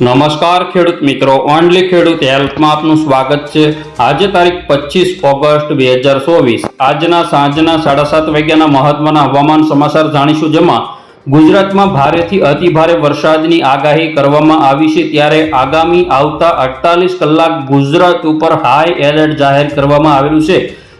નમસ્કાર, ખેડૂત મિત્રો. ઓનલી ખેડૂત હેલ્પમાં આપનું સ્વાગત છે. આજે તારીખ પચીસ ઓગસ્ટ બે હજાર ચોવીસ. આજના સાંજના સાડા સાત વાગ્યાના મહત્વના હવામાન સમાચાર જાણીશું, જેમાં ગુજરાતમાં ભારેથી અતિભારે વરસાદની આગાહી કરવામાં આવી છે. ત્યારે આગામી આવતા અડતાલીસ કલાક ગુજરાત ઉપર હાઈ એલર્ટ જાહેર કરવામાં આવેલું છે.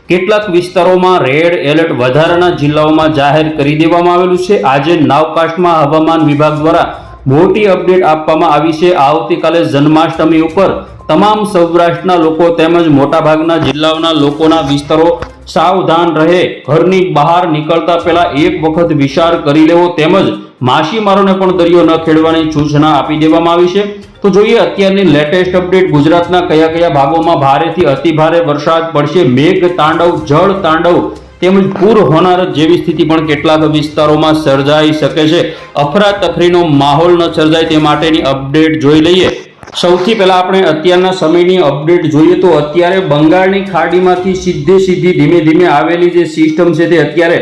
કેટલાક વિસ્તારોમાં રેડ એલર્ટ વધારાના જિલ્લાઓમાં જાહેર કરી દેવામાં આવેલું છે. આજે નાવકાસ્ટમાં હવામાન વિભાગ દ્વારા મોટી અપડેટ આપવામાં આવી છે. આવતીકાલે જન્માષ્ટમી ઉપર તમામ સૌરાષ્ટ્રના લોકો તેમજ મોટાભાગના જિલ્લાઓના લોકોના વિસ્તારો સાવધાન રહે. ઘરની બહાર નીકળતા પહેલા એક વખત વિચાર કરી લેવો તેમજ માછીમારોને પણ દરિયો ન ખેડવાની સૂચના આપી દેવામાં આવી છે. તો જોઈએ અત્યારની લેટેસ્ટ અપડેટ ગુજરાતના કયા કયા ભાગોમાં ભારેથી અતિભારે વરસાદ પડશે? મેઘ તાંડવ જળ તાંડવ તેમજ પૂર હોનારત જેવી સ્થિતિ પણ કેટલાક વિસ્તારોમાં સર્જાઈ શકે છે. અફરાતફરીનો માહોલ ન સર્જાય તે માટેની અપડેટ જોઈ લઈએ. સૌથી પહેલાં આપણે અત્યારના સમયની અપડેટ જોઈએ તો અત્યારે બંગાળની ખાડીમાંથી સીધે સીધી ધીમે ધીમે આવેલી જે સિસ્ટમ છે તે અત્યારે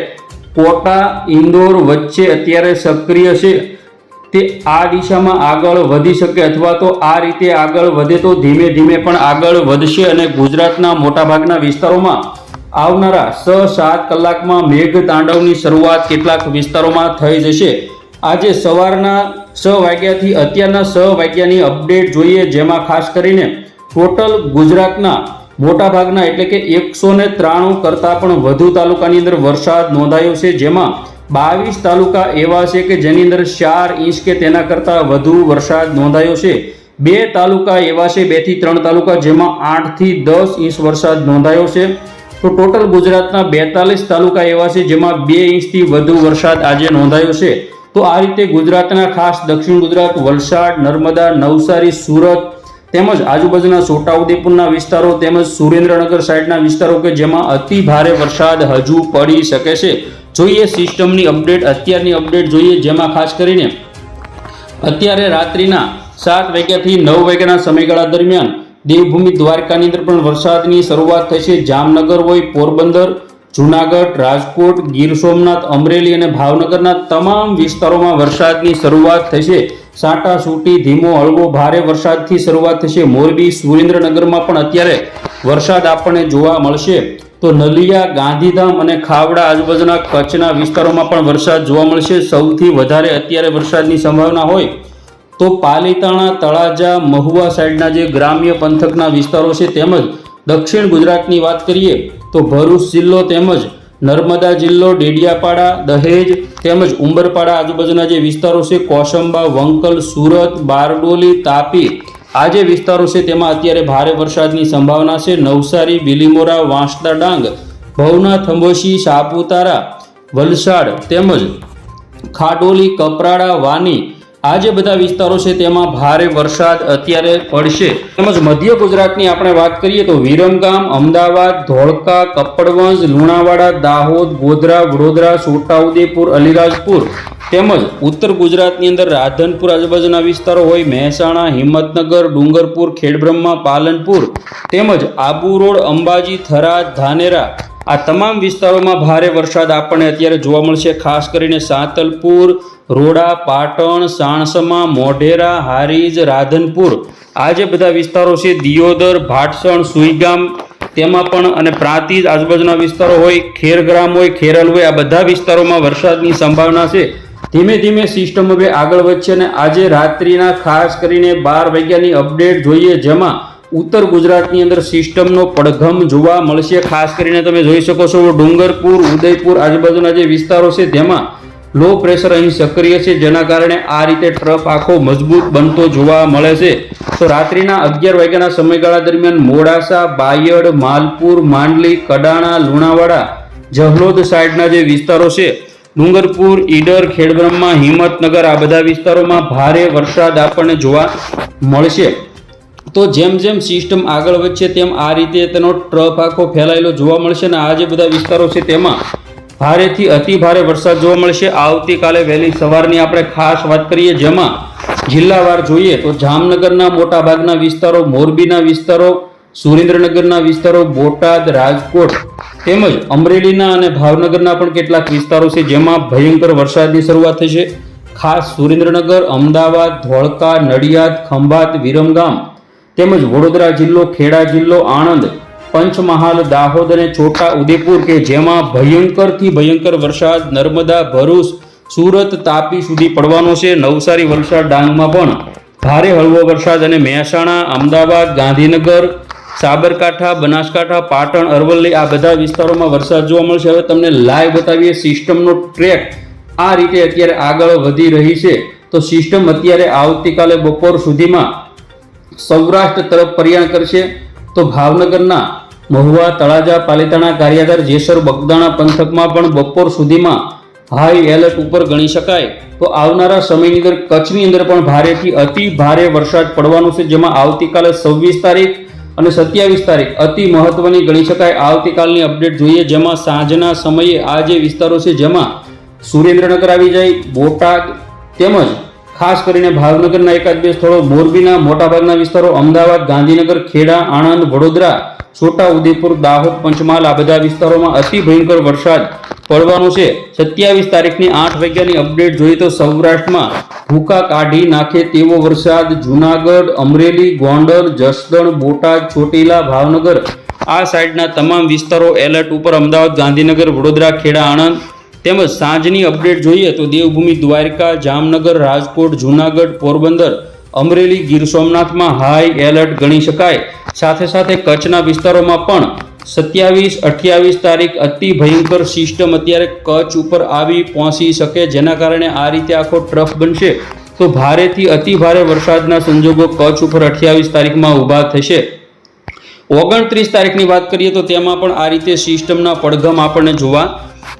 કોટા, ઇન્દોર વચ્ચે અત્યારે સક્રિય છે. તે આ દિશામાં આગળ વધી શકે અથવા તો આ રીતે આગળ વધે તો ધીમે ધીમે પણ આગળ વધશે અને ગુજરાતના મોટાભાગના વિસ્તારોમાં આવનારા છ સાત કલાકમાં મેઘ તાંડવની શરૂઆત કેટલાક વિસ્તારોમાં થઈ જશે. આજે સવારના છ વાગ્યાથી અત્યારના છ વાગ્યાની અપડેટ જોઈએ, જેમાં ખાસ કરીને ટોટલ ગુજરાતના મોટાભાગના એટલે કે એકસો ને ત્રાણું કરતાં પણ વધુ તાલુકાની અંદર વરસાદ નોંધાયો છે, જેમાં બાવીસ તાલુકા એવા છે કે જેની અંદર ચાર ઇંચ કે તેના કરતાં વધુ વરસાદ નોંધાયો છે. બે તાલુકા એવા છે બેથી ત્રણ તાલુકા જેમાં આઠથી દસ ઇંચ વરસાદ નોંધાયો છે. તો ટોટલ ગુજરાતના બેતાલીસ તાલુકા એવા છે જેમાં બે ઇંચથી વધુ વરસાદ આજે નોંધાયો છે. તો આ રીતે ગુજરાતના ખાસ દક્ષિણ ગુજરાત, વલસાડ, નર્મદા, નવસારી, સુરત તેમજ આજુબાજુના છોટાઉદેપુરના વિસ્તારો તેમજ સુરેન્દ્રનગર સાઈડના વિસ્તારો કે જેમાં અતિ ભારે વરસાદ હજુ પડી શકે છે. જોઈએ સિસ્ટમની અપડેટ, અત્યારની અપડેટ જોઈએ, જેમાં ખાસ કરીને અત્યારે રાત્રિના સાત વાગ્યાથી નવ વાગ્યાના સમયગાળા દરમિયાન દેવભૂમિ દ્વારકાની અંદર પણ વરસાદની શરૂઆત થશે જામનગર હોય, પોરબંદર, જુનાગઢ, રાજકોટ, ગીર સોમનાથ, અમરેલી અને ભાવનગરના તમામ વિસ્તારોમાં વરસાદની શરૂઆત થશે સાટા, સૂટી, ધીમો, હળવો, ભારે વરસાદથી શરૂઆત થશે મોરબી, સુરેન્દ્રનગરમાં પણ અત્યારે વરસાદ આપણને જોવા મળશે. તો નલિયા, ગાંધીધામ અને ખાવડા આજુબાજુના કચ્છના વિસ્તારોમાં પણ વરસાદ જોવા મળશે. સૌથી વધારે અત્યારે વરસાદની સંભાવના હોય તો પાલીતાણા, તળાજા, મહુવા સાઈડના જે ગ્રામ્ય પંથકના વિસ્તારો છે તેમજ દક્ષિણ ગુજરાતની વાત કરીએ તો ભરૂચ જિલ્લો તેમજ નર્મદા જિલ્લો, ડેડિયાપાડા, દહેજ તેમજ ઉંબરપાડા આજુબાજુના જે વિસ્તારો છે, કોસંબા, વંકલ, સુરત, બારડોલી, તાપી આ જે વિસ્તારો છે તેમાં અત્યારે ભારે વરસાદની સંભાવના છે. નવસારી, બિલીમોરા, વાંસદા ડાંગ ભવના થંભોશી, સાપુતારા, વલસાડ તેમજ ખાડોલી, કપરાડા, વાની આ જે બધા વિસ્તારો છે, તેમાં ભારે વરસાદ અત્યારે પડશે. તેમજ મધ્ય ગુજરાતની આપણે વાત કરીએ તો વિરમગામ, અમદાવાદ, ધોળકા કપડવંજ લુણાવાડા, દાહોદ, ગોધરા, વડોદરા, છોટાઉદેપુર, અલીરાજપુર તેમજ ઉત્તર ગુજરાતની અંદર રાધનપુર આજુબાજુના વિસ્તારો હોય મહેસાણા, હિંમતનગર, ડુંગરપુર, ખેડબ્રહ્મા, પાલનપુર તેમજ આબુ રોડ, અંબાજી, થરાદ, ધાનેરા આ તમામ વિસ્તારોમાં ભારે વરસાદ આપણને અત્યારે જોવા મળશે, ખાસ કરીને સાંતલપુર, રોડા, પાટણ, સાણસમા, મોઢેરા, હારીજ, રાધનપુર. આ જે બધા વિસ્તારો છે, દિયોદર, ભાટસણ, સુઈગામ, તેમાં પણ અને પ્રાંતિજ આજુબાજુના વિસ્તારો હોય, ખેરગ્રામ હોય, ખેરલ હોય, આ બધા વિસ્તારોમાં વરસાદની સંભાવના છે. ધીમે ધીમે સિસ્ટમ હવે આગળ વધશે અને આજે રાત્રિના ખાસ કરીને બાર વાગ્યાની અપડેટ જોઈએ, જેમાં ઉત્તર ગુજરાતની અંદર સિસ્ટમનો પડઘમ જોવા મળશે. ખાસ કરીને તમે જોઈ શકો છો ડુંગરપુર, ઉદયપુર આજુબાજુના જે વિસ્તારો છે, તેમાં લો પ્રેશર અહીં સક્રિય છે, જેના કારણે આ રીતે ટ્રફ આખો મજબૂત બનતો જોવા મળે છે. તો રાત્રિના અગિયાર વાગ્યાના સમયગાળા દરમિયાન મોડાસા, બાયડ, માલપુર, માંડલી, કડાણા, લુણાવાડા, જહલોદ સાઈડના જે વિસ્તારો છે, ડુંગરપુર, ઈડર, ખેડબ્રહ્મા, હિંમતનગર આ બધા વિસ્તારોમાં ભારે વરસાદ આપણને જોવા મળશે. તો જેમ જેમ સિસ્ટમ આગળ વધશે તેમ આ રીતે તેનો ટ્રફ આખો ફેલાયેલો જોવા મળશે અને આ જે બધા વિસ્તારો છે તેમાં ભારેથી અતિ ભારે વરસાદ જોવા મળશે. આવતીકાલે વહેલી સવારની આપણે ખાસ વાત કરીએ જેમાં જિલ્લાવાર જોઈએ તો જામનગરના મોટાભાગના વિસ્તારો, મોરબીના વિસ્તારો, સુરેન્દ્રનગરના વિસ્તારો, બોટાદ, રાજકોટ તેમજ અમરેલીના અને ભાવનગરના પણ કેટલાક વિસ્તારો છે જેમાં ભયંકર વરસાદની શરૂઆત થશે. ખાસ સુરેન્દ્રનગર, અમદાવાદ, ધોળકા, નડિયાદ, ખંભાત, વિરમગામ તેમજ વડોદરા જિલ્લો, ખેડા જિલ્લો, આણંદ, પંચમહાલ, દાહોદ અને છોટા ઉદેપુર કે જેમાં ભયંકરથી ભયંકર વરસાદ, નર્મદા, ભરૂચ, સુરત તાપી સુધી પડવાનો છે. નવસારી વલસાડ ડાંગમાં પણ ભારે હળવો વરસાદ અને મહેસાણા, અમદાવાદ, ગાંધીનગર, સાબરકાંઠા, બનાસકાંઠા, પાટણ, અરવલ્લી આ બધા વિસ્તારોમાં વરસાદ જોવા મળશે. હવે તમને લાઈવ બતાવીએ સિસ્ટમનો ટ્રેક. આ રીતે અત્યારે આગળ વધી રહી છે. તો સિસ્ટમ અત્યારે આવતીકાલે બપોર સુધીમાં સૌરાષ્ટ્ર તરફ પ્રયાણ કરશે, તો ભાવનગરના મહુવા, તળાજા, પાલીતાણા ગારિયાધાર જેસર, બગદાણા પંથકમાં પણ બપોર સુધીમાં હાઈ એલર્ટ ઉપર ગણી શકાય. તો આવનારા સમયની અંદર કચ્છની અંદર પણ ભારેથી અતિ ભારે વરસાદ પડવાનો છે, જેમાં આવતીકાલે છવ્વીસ તારીખ અને સત્યાવીસ તારીખ અતિ મહત્વની ગણી શકાય. આવતીકાલની અપડેટ જોઈએ, જેમાં સાંજના સમયે આ જે વિસ્તારો છે, જેમાં સુરેન્દ્રનગર આવી જાય, બોટાદ તેમજ ખાસ કરીને ભાવનગરના એકાદ બે સ્થળો મોરબીના, મોટાભાગના વિસ્તારો અમદાવાદ, ગાંધીનગર, ખેડા, આણંદ, વડોદરા, છોટા ઉદેપુર, દાહોદ, પંચમહાલ, આ બધા વિસ્તારોમાં અતિ ભયંકર વરસાદ પડવાનો છે. સત્યાવીસ તારીખની આઠ વાગ્યાની અપડેટ જોઈએ તો સૌરાષ્ટ્રમાં ભૂકા કાઢી નાખે તેવો વરસાદ. જુનાગઢ, અમરેલી, ગોંડલ, જસદણ, બોટાદ, ચોટીલા, ભાવનગર આ સાઈડના તમામ વિસ્તારો એલર્ટ ઉપર અમદાવાદ, ગાંધીનગર, વડોદરા, ખેડા, આણંદ તેમજ સાંજની અપડેટ જોઈએ તો દેવભૂમિ દ્વારકા, જામનગર, રાજકોટ, જૂનાગઢ, પોરબંદર, અમરેલી, ગીર સોમનાથમાં હાઈ એલર્ટ ગણી શકાય. સાથે સાથે કચ્છના વિસ્તારોમાં પણ સત્યાવીસ, અઠ્યાવીસ તારીખ અતિ ભયંકર સિસ્ટમ અત્યારે કચ્છ ઉપર આવી પહોંચી શકે જેના કારણે આ રીતે આખો ટ્રફ બનશે. તો ભારેથી અતિ ભારે વરસાદના સંજોગો કચ્છ ઉપર અઠ્યાવીસ તારીખમાં ઊભા થશે. ઓગણત્રીસ તારીખની વાત કરીએ તો તેમાં પણ આ રીતે સિસ્ટમના પડઘમ આપણને જોવા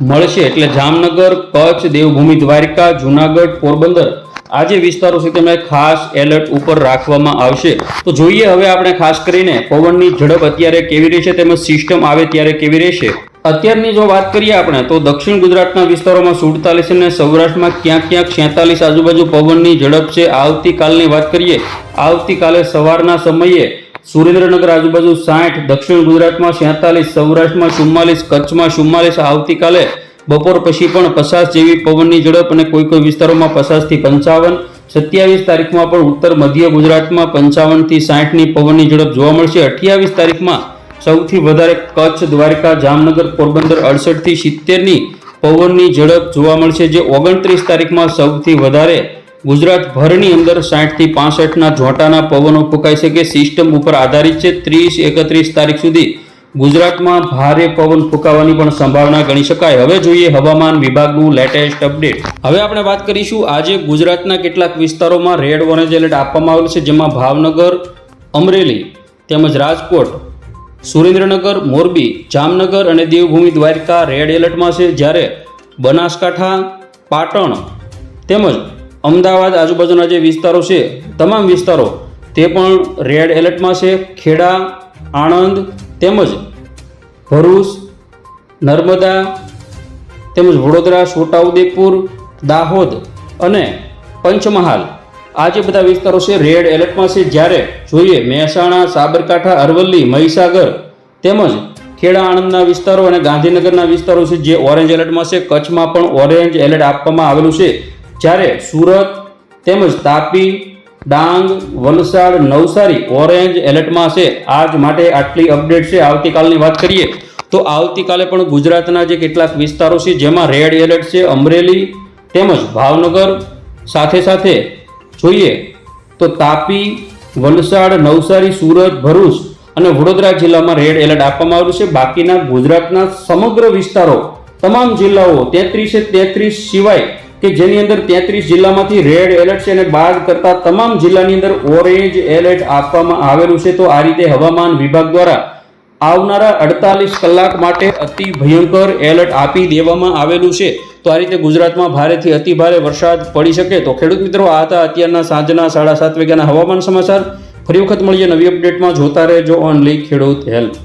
મળશે. એટલે જામનગર, કચ્છ, દેવભૂમિ, દ્વારકા, જુનાગઢ, પોરબંદર આ જે વિસ્તારો છે તેમાં ખાસ એલર્ટ ઉપર રાખવામાં આવશે. તો જોઈએ હવે આપણે ખાસ કરીને પવનની ઝડપ અત્યારે કેવી રહેશે તેમજ સિસ્ટમ આવે ત્યારે કેવી રહેશે. અત્યારની જો વાત કરીએ આપણે તો દક્ષિણ ગુજરાતના વિસ્તારોમાં સુડતાલીસ અને સૌરાષ્ટ્રમાં ક્યાંક ક્યાંક છેતાલીસ આજુબાજુ પવનની ઝડપ છે. આવતીકાલની વાત કરીએ, આવતીકાલે સવારના સમયે સુરેન્દ્રનગર આજુબાજુ સાઠ, દક્ષિણ ગુજરાતમાં છેતાલીસ, સૌરાષ્ટ્રમાં ચુમ્માલીસ, કચ્છમાં ચુમ્માલીસ, આવતીકાલે બપોર પછી પણ પચાસ જેવી પવનની ઝડપ અને કોઈ કોઈ વિસ્તારોમાં પચાસથી પંચાવન. સત્યાવીસ તારીખમાં પણ ઉત્તર મધ્ય ગુજરાતમાં પંચાવનથી સાઠની પવનની ઝડપ જોવા મળશે. અઠ્યાવીસ તારીખમાં સૌથી વધારે કચ્છ, દ્વારકા, જામનગર, પોરબંદર અડસઠથી સિત્તેરની પવનની ઝડપ જોવા મળશે, જે ઓગણત્રીસ તારીખમાં સૌથી વધારે ગુજરાતભરની અંદર સાઠથી પાસઠના જોટાના પવનો ફૂંકાઈ શકે સિસ્ટમ ઉપર આધારિત છે. ત્રીસ એકત્રીસ તારીખ સુધી ગુજરાતમાં ભારે પવન ફૂંકાવાની પણ સંભાવના ગણી શકાય. હવે જોઈએ હવામાન વિભાગનું લેટેસ્ટ અપડેટ. હવે આપણે વાત કરીશું આજે ગુજરાતના કેટલાક વિસ્તારોમાં રેડ ઓરેન્જ એલર્ટ આપવામાં આવેલ છે, જેમાં ભાવનગર, અમરેલી તેમજ રાજકોટ, સુરેન્દ્રનગર, મોરબી, જામનગર અને દેવભૂમિ દ્વારકા રેડ એલર્ટમાં છે. જ્યારે બનાસકાંઠા, પાટણ તેમજ અમદાવાદ આજુબાજુના જે વિસ્તારો છે, તમામ વિસ્તારો, તે પણ રેડ એલર્ટમાં છે. ખેડા, આણંદ તેમજ ભરૂચ, નર્મદા તેમજ વડોદરા, છોટાઉદેપુર, દાહોદ અને પંચમહાલ. આ જે બધા વિસ્તારો છે, રેડ એલર્ટમાં છે. જ્યારે જોઈએ મહેસાણા, સાબરકાંઠા, અરવલ્લી, મહીસાગર તેમજ ખેડા, આણંદના વિસ્તારો અને ગાંધીનગરના વિસ્તારો છે, જે ઓરેન્જ એલર્ટમાં છે. કચ્છમાં પણ ઓરેન્જ એલર્ટ આપવામાં આવેલું છે. જ્યારે સુરત તેમજ તાપી, ડાંગ, વલસાડ, નવસારી ઓરેન્જ એલર્ટમાં છે આજ માટે આટલી અપડેટ છે. આવતીકાલની વાત કરીએ તો આવતીકાલે પણ ગુજરાતના જે કેટલાક વિસ્તારો છે, જેમાં રેડ એલર્ટ છે, અમરેલી તેમજ ભાવનગર સાથે સાથે જોઈએ તો તાપી, વલસાડ, નવસારી, સુરત, ભરૂચ અને વડોદરા જિલ્લામાં રેડ એલર્ટ આપવામાં આવ્યું છે. બાકીના ગુજરાતના સમગ્ર વિસ્તારો, તમામ જિલ્લાઓ તેત્રીસે તેત્રીસ સિવાય કે જેની અંદર તેત્રીસ જિલ્લામાંથી રેડ એલર્ટ છે અને બાદ કરતા તમામ જિલ્લાની અંદર ઓરેન્જ એલર્ટ આપવામાં આવેલું છે. તો આ રીતે હવામાન વિભાગ દ્વારા આવનારા અડતાલીસ કલાક માટે અતિ ભયંકર એલર્ટ આપી દેવામાં આવેલું છે. તો આ રીતે ગુજરાતમાં ભારેથી અતિ ભારે વરસાદ પડી શકે તો ખેડૂત મિત્રો આ હતા અત્યારના સાંજના સાડા સાત વાગ્યાના હવામાન સમાચાર. ફરી વખત મળીએ નવી અપડેટમાં જોતા રહેજો ઓનલી ખેડૂત હેલ્પ